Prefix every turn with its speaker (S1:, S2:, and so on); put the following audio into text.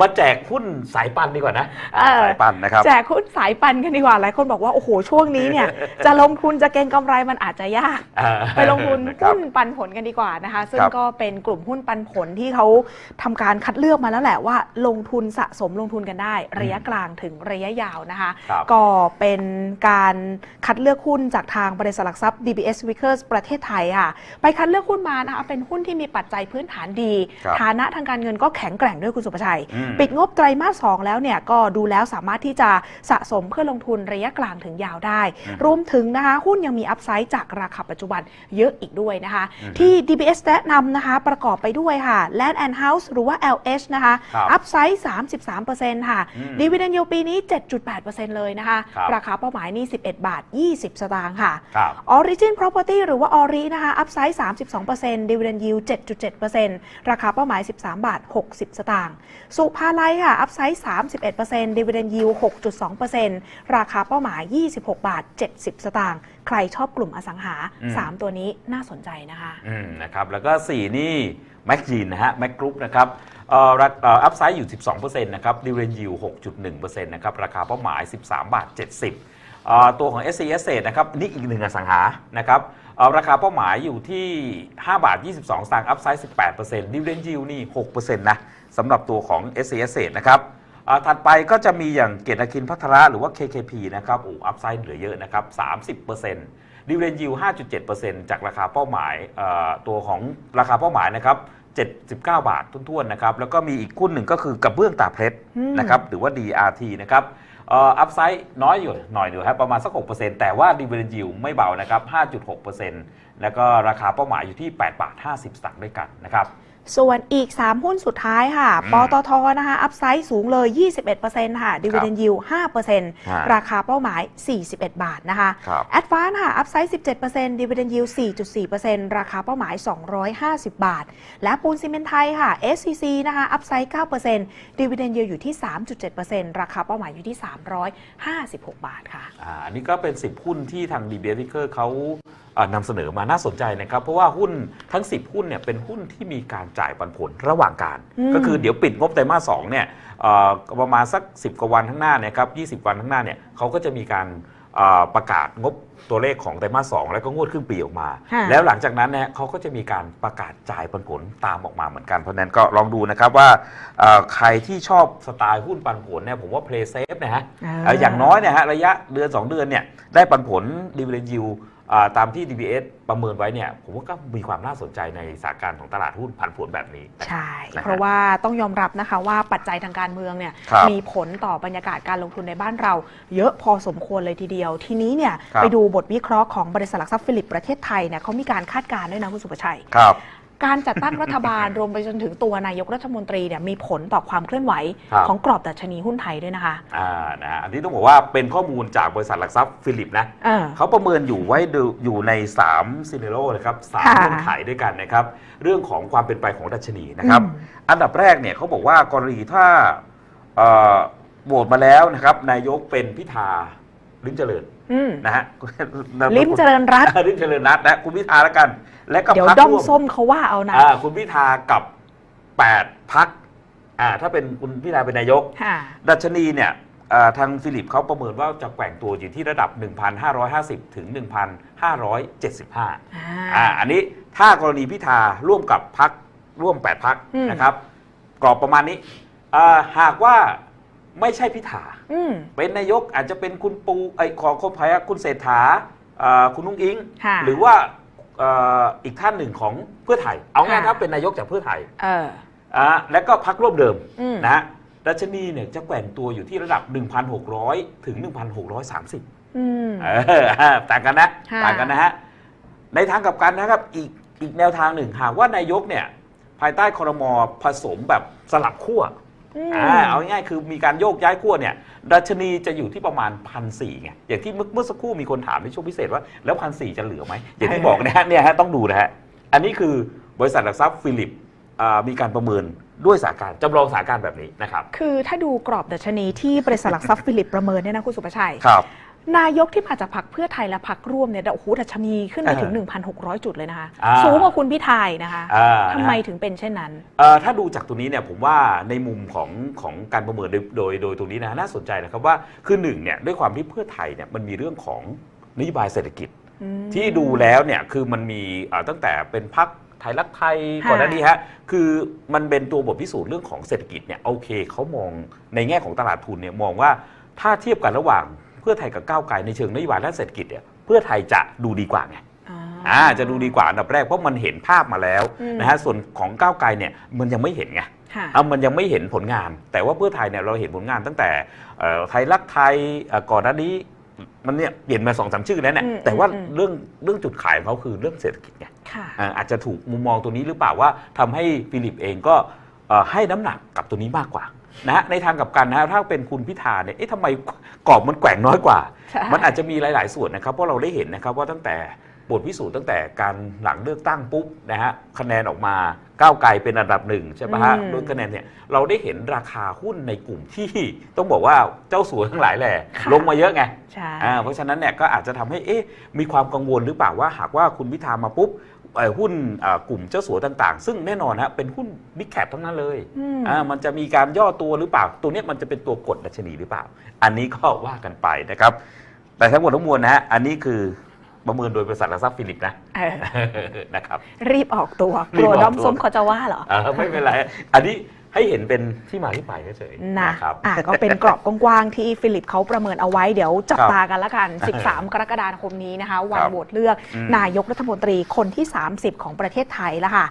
S1: มาแจกหุ้นสายปันดีกว่านะ
S2: เออ
S1: สายปันนะครับ
S2: แจกหุ้นสายปันกันดีกว่าหลายคนบอกว่า โอ้โห ช่วงนี้เนี่ย จะลงทุนจะเก็งกำไรมันอาจจะยาก
S1: อ่า
S2: ไปลงทุน
S1: ครับ
S2: หุ้นปันผลกันดีกว่านะคะ ซึ่ง
S1: ครับ
S2: ก็เป็นกลุ่มหุ้นปันผลที่เขาทำการคัดเลือกมาแล้วแหละว่า ลงทุนสะสมลงทุนกันได้ ระยะกลางถึงระยะยาวนะคะ
S1: ครับ
S2: ก็เป็นการคัดเลือกหุ้นจากทางบริษัทหลักทรัพย์ DBS Vickers ประเทศไทยค่ะ ไปคัดเลือกหุ้นมานะคะเป็นหุ้นที่มีปัจจัยพื้นฐานดี
S1: ครับ
S2: ฐานะทางการเงินก็แข็งแกร่งด้วยคุณสุภชัย
S1: อืม
S2: ปิดงบไตรมาส 2 แล้วเนี่ยก็ดูแล้วสามารถที่จะสะสมเพื่อลงทุนระยะกลางถึงยาวได้
S1: อืม
S2: รวมถึงนะคะหุ้นยังมีอัพไซด์จากราคาปัจจุบันเยอะอีกด้วยนะคะ
S1: อืม
S2: ที่ DBS แนะนำนะคะประกอบไปด้วยค่ะ Land and House หรือว่า LH นะคะ
S1: ครับ
S2: อัพไซด์33%ค่ะ
S1: อืม
S2: ดีเวเดนยิวปีนี้ 7.8%เลยนะคะ
S1: ครับ
S2: ราคาเป้าหมายนี่ 11 บาท 20 สตางค์ค่ะ
S1: ครับ
S2: Origin Property หรือว่า Ori นะคะอัพไซด์32% Dividend Yield 7.7%ราคาเป้าหมาย 13 บาท 60 สตางค์สุภาลัยค่ะ อัพไซด์31% Dividend Yield 6.2%ราคาเป้าหมาย 26 บาท 70 สตางค์ ใครชอบกลุ่มอสังหา
S1: อืม
S2: 3ตัวนี้น่าสนใจนะคะ
S1: อืมนะครับ แล้วก็ 4 นี่แม็กจีนนะฮะแม็กกรุ๊ปนะครับเอ่อรักเอ่ออัพไซด์อยู่ 12%นะครับดิวเรนยิว6.1%นะครับ ราคาเป้าหมาย 13 บาท 70เอ่อตัวของ s c s นะครับ นี่อีกหนึ่งอสังหานะครับ เอ่อราคาเป้าหมายอยู่ที่ 5 บาท 22 สตางค์อัพไซด์18%ดิวเรนยิวนี่ 6%นะสำหรับตัวของ s c s นะครับเอ่อถัดไปก็จะมีอย่างเกียรติคินพัทระหรือว่า KKP นะครับโอ้อัพไซด์เหลือเยอะนะครับ 30%ดิวเรนยิว 5.7%จากราคาเป้าหมายเอ่อตัวของราคาเป้าหมายนะครับ79 บาททุนๆนะครับแล้วก็มีอีกหุ้นหนึ่งก็คือกระเบื้องตาเพชร
S2: อืม
S1: นะครับหรือว่า DRT นะครับเอัพไซด์น้อยอยู่หน่อยอยู่ครับประมาณสัก 6%แต่ว่าดิวเรนจิวไม่เบานะครับ 5.6%แล้วก็ราคาเป้าหมายอยู่ที่ 8 บาท 50 สตางค์ด้วยกันนะครับ
S2: ส่วนอีก 3 หุ้นสุดท้ายค่ะ
S1: อืม
S2: ปตทนะคะ อัพไซด์สูงเลย 21%ค่ะดิวเดนยิว5%ราคาเป้าหมาย 41 บาทนะคะ
S1: ครับ
S2: แอดวานค่ะ อัพไซด์ 17%ดิวเดนยิว4.4%ราคาเป้าหมาย 250 บาท และปูนซีเมนต์ไทยค่ะ SCC นะคะ อัพไซด์ 9%ดิวเดนยิวอยู่ที่ 3.7%ราคาเป้าหมายอยู่ที่ 356 บาทค่ะ
S1: อ่าอันนี้ก็เป็น 10 หุ้นที่ทาง d b s Vicker เขาเอ่อ นำเสนอมาน่าสนใจนะครับ เพราะว่าหุ้นทั้ง 10 หุ้นเนี่ยเป็นหุ้นที่มีการจ่ายปันผลระหว่างการ
S2: อืม
S1: ก็คือเดี๋ยวปิดงบไตรมาสสองเนี่ยเอ่อประมาณสัก 10 กว่าวันข้างหน้าเนี่ยครับ20 วันข้างหน้าเนี่ยเขาก็จะมีการเอ่อประกาศงบตัวเลขของไตรมาสสองแล้วก็งวดครึ่งปีออกมา
S2: ค่ะ
S1: แล้วหลังจากนั้นเนี่ยเขาก็จะมีการประกาศจ่ายปันผลตามออกมาเหมือนกันเพราะฉะนั้นก็ลองดูนะครับว่าเอ่อใครที่ชอบสไตล์หุ้นปันผลเนี่ยผมว่า play safe นะฮะเอ่ออย่างน้อยเนี่ยฮะระยะเดือน 2 เดือนเนี่ยได้ปันผลดีเว n นยิว ตามที่ DBS ประเมินไว้เนี่ยผมว่าก็มีความน่าสนใจในสถานการณ์ของตลาดหุ้นผันผวนแบบนี้
S2: ใช่
S1: นะฮะ
S2: เพราะว่าต้องยอมรับนะคะว่าปัจจัยทางการเมืองเนี่ย
S1: ครับ
S2: มีผลต่อบรรยากาศการลงทุนในบ้านเรา เยอะพอสมควรเลยทีเดียว ทีนี้เนี่ย
S1: ครับ
S2: ไปดูบทวิเคราะห์ของบริษัทหลักทรัพย์ฟิลิปประเทศไทยเนี่ยเขามีการคาดการณ์ด้วยนะคุณสุภชัย
S1: ครับ
S2: การจัดตั้งรัฐบาลรวมไปจนถึงตัวนายกรัฐมนตรีเนี่ยมีผลต่อความเคลื่อนไหว
S1: ครับ
S2: ของกรอบดัชนีหุ้นไทยด้วยนะคะ
S1: อ่านะฮะอันนี้ต้องบอกว่าเป็นข้อมูลจากบริษัทหลักทรัพย์ฟิลิปนะ
S2: เออ
S1: เขาประเมินอยู่ไว้ดูอยู่ใน3ซีเนโรนะครับสาม
S2: ค่ะ
S1: เงื่อนไขด้วยกันนะครับ เรื่องของความเป็นไปของดัชนีนะครับ
S2: อืม
S1: อันดับแรกเนี่ยเขาบอกว่ากรณีถ้าเอ่อโหวตมาแล้วนะครับนายกเป็นพิธา ลิ้มเจริญ
S2: อืม
S1: นะฮะ
S2: ลิ้มเจริญรัตน์
S1: ลิ้มเจริญรัตน์นะคุณพิธาแล้วกัน และก็
S2: เดี๋ยว
S1: พรรค
S2: ด้อม
S1: ร่วม
S2: ส้มเขาว่าเอานะ
S1: อ่าคุณพิธากับ8พักอ่าถ้าเป็นคุณพิธาเป็นนายก
S2: ค่ะ
S1: ดัชนีเนี่ยอ่าทางฟิลิปเขาประเมินว่าจะแกว่งตัวอยู่ที่ระดับ 1,550 ถึง 1,575
S2: อ่า
S1: อ่าอันนี้ถ้ากรณีพิธาร่วมกับพักร่วม 8 พัก
S2: อืม
S1: นะครับ กรอบประมาณนี้อ่าหากว่า ไม่ใช่พิธา
S2: อืม
S1: เป็นนายกอาจจะเป็นคุณปูไอ้ยขอคนพายคุณเศรษฐาอ่าคุณนุ้งอิง
S2: ค่ะ
S1: หรือว่าเอ่ออีกท่านหนึ่งของเพื่อไทย เอาง่าย
S2: ค่ะ
S1: ถ้าเป็นนายกจากเพื่อไทย
S2: เออ
S1: อ่าและก็พักร่วมเดิม
S2: อืม
S1: นะฮะดัชนีเนี่ยจะแกว่งตัวอยู่ที่ระดับ 1,600 ถึง 1,630
S2: อืม
S1: เออต่างกันนะ
S2: ค่ะ
S1: ต่างกันนะฮะในทางกลับกันนะครับอีกอีกแนวทางหนึ่งหากว่านายกเนี่ยภายใต้คอรมอผสมแบบสลับขั้ว
S2: อืม
S1: อ่าเอาง่ายๆคือมีการโยกย้ายขั้วเนี่ยดัชนีจะอยู่ที่ประมาณพันสี่ไงอย่างที่เมื่อเมื่อสักครู่มีคนถามในช่วงพิเศษว่าแล้วพันสี่จะเหลือไหมอย่างที่บอกนะฮะเนี่ยฮะต้องดูนะฮะอันนี้คือบริษัทหลักทรัพย์ฟิลิปอ่ามีการประเมินด้วยสถานการณ์จำลองสถานการณ์แบบนี้นะครับ
S2: คือถ้าดูกรอบดัชนีที่บริษัทหลักทรัพย์ฟิลิปประเมินเนี่ยนะคุณสุภชัย
S1: ครับ
S2: นายกที่มาจากพรรคเพื่อไทยและพรรคร่วมเนี่ยโอ้โหดัชนีขึ้นไปถึง 1,600 จุดเลยนะคะ
S1: อ่า
S2: สูงกว่าคุณพิธายนะคะ
S1: อ่า
S2: ทำไม
S1: นะฮะ
S2: ถึงเป็นเช่นนั้น
S1: เอ่อถ้าดูจากตัวนี้เนี่ยผมว่าในมุมของของการประเมินโดยโดยโดยตรงนี้นะน่าสนใจนะครับว่าคือหนึ่งเนี่ยด้วยความที่เพื่อไทยเนี่ยมันมีเรื่องของนโยบายเศรษฐกิจ
S2: อืม
S1: ที่ดูแล้วเนี่ยคือมันมีเอ่อตั้งแต่เป็นพักไทยรักไทย
S2: ค่ะ
S1: ก่อนหน้านี้ฮะคือมันเป็นตัวบทพิสูจน์เรื่องของเศรษฐกิจเนี่ยโอเคเขามองในแง่ของตลาดทุนเนี่ยมองว่าถ้าเทียบกันระหว่างเพื่อไทยกับก้าวไกลในเชิงนโยบายด้านเศรษฐกิจเนี่ยเพื่อไทยจะดูดีกว่าไง
S2: อ่า
S1: อ่าจะดูดีกว่าอันดับแรกเพราะมันเห็นภาพมาแล้ว
S2: อืม
S1: นะฮะส่วนของก้าวไกลเนี่ยมันยังไม่เห็นไง
S2: ค่ะ
S1: อะมันยังไม่เห็นผลงาน แต่ว่าเพื่อไทยเนี่ยเราเห็นผลงานตั้งแต่เอ่อไทยรักไทยเอ่อก่อนหน้านี้มันเนี่ยเปลี่ยนมาสองสามชื่อแล้วเนี่ย
S2: อืม
S1: แต่ว่า
S2: อืม
S1: เรื่องเรื่องจุดขายของเขาคือเรื่องเศรษฐกิจไง
S2: ค่ะ
S1: อ่าอาจจะถูกมุมมองตัวนี้หรือเปล่าว่าทำให้ฟิลิปเองก็เอ่อให้น้ำหนักกับตัวนี้มากกว่า นะฮะในทางกลับกันนะฮะถ้าเป็นคุณพิธาเนี่ยเอ๊ะทำไมกรอบมันแกว่งน้อยกว่า
S2: ใช่
S1: มันอาจจะมีหลาย ๆ ส่วนนะครับเพราะเราได้เห็นนะครับว่าตั้งแต่บทพิสูจน์ตั้งแต่การหลังเลือกตั้งปุ๊บนะฮะคะแนนออกมาก้าวไกลเป็นอันดับหนึ่งใช่ไหมฮะ
S2: อืม
S1: ด้วยคะแนนเนี่ยเราได้เห็นราคาหุ้นในกลุ่มที่ ต้องบอกว่าเจ้าสัวทั้งหลายแหละ
S2: ค่ะ
S1: ลงมาเยอะไง
S2: ใช่
S1: อ่าเพราะฉะนั้นเนี่ยก็อาจจะทำให้เอ๊ะมีความกังวลหรือเปล่าว่าหากว่าคุณพิธามาปุ๊บเอ่อ หุ้นอ่ากลุ่มเจ้าสัวต่างๆ ซึ่งแน่นอนฮะเป็นหุ้นบิ๊กแคปทั้งนั้นเลย
S2: อืม
S1: อ่ามันจะมีการย่อตัวหรือเปล่า ตัวเนี้ยมันจะเป็นตัวกดดัชนีหรือเปล่า อันนี้ก็ว่ากันไปนะครับ แต่ทั้งหมดทั้งมวลนะฮะอันนี้คือประเมินโดยบริษัทหลักทรัพย์ฟิลิปนะ
S2: เออ
S1: นะครับ
S2: รีบออกตัวก
S1: รีบ
S2: ลัว
S1: ออกตัว
S2: ด้อมส้มเขาจะว่าเหรอ
S1: เออไม่เป็นไร อันนี้ ให้เห็นเป็นที่มาที่ไปเฉยๆ
S2: นะ
S1: นะครับ
S2: อะก็เป็นกรอบกว้างๆที่ฟิลิปเขาประเมินเอาไว้เดี๋ยวจับ
S1: ครับ
S2: ตากันละกัน 13 กรกฎาคมนี้นะคะ วัน
S1: ครับ
S2: โหวตเลือก
S1: อืม
S2: นายกรัฐมนตรีคนที่ 30 ของประเทศไทยแล้วค่ะ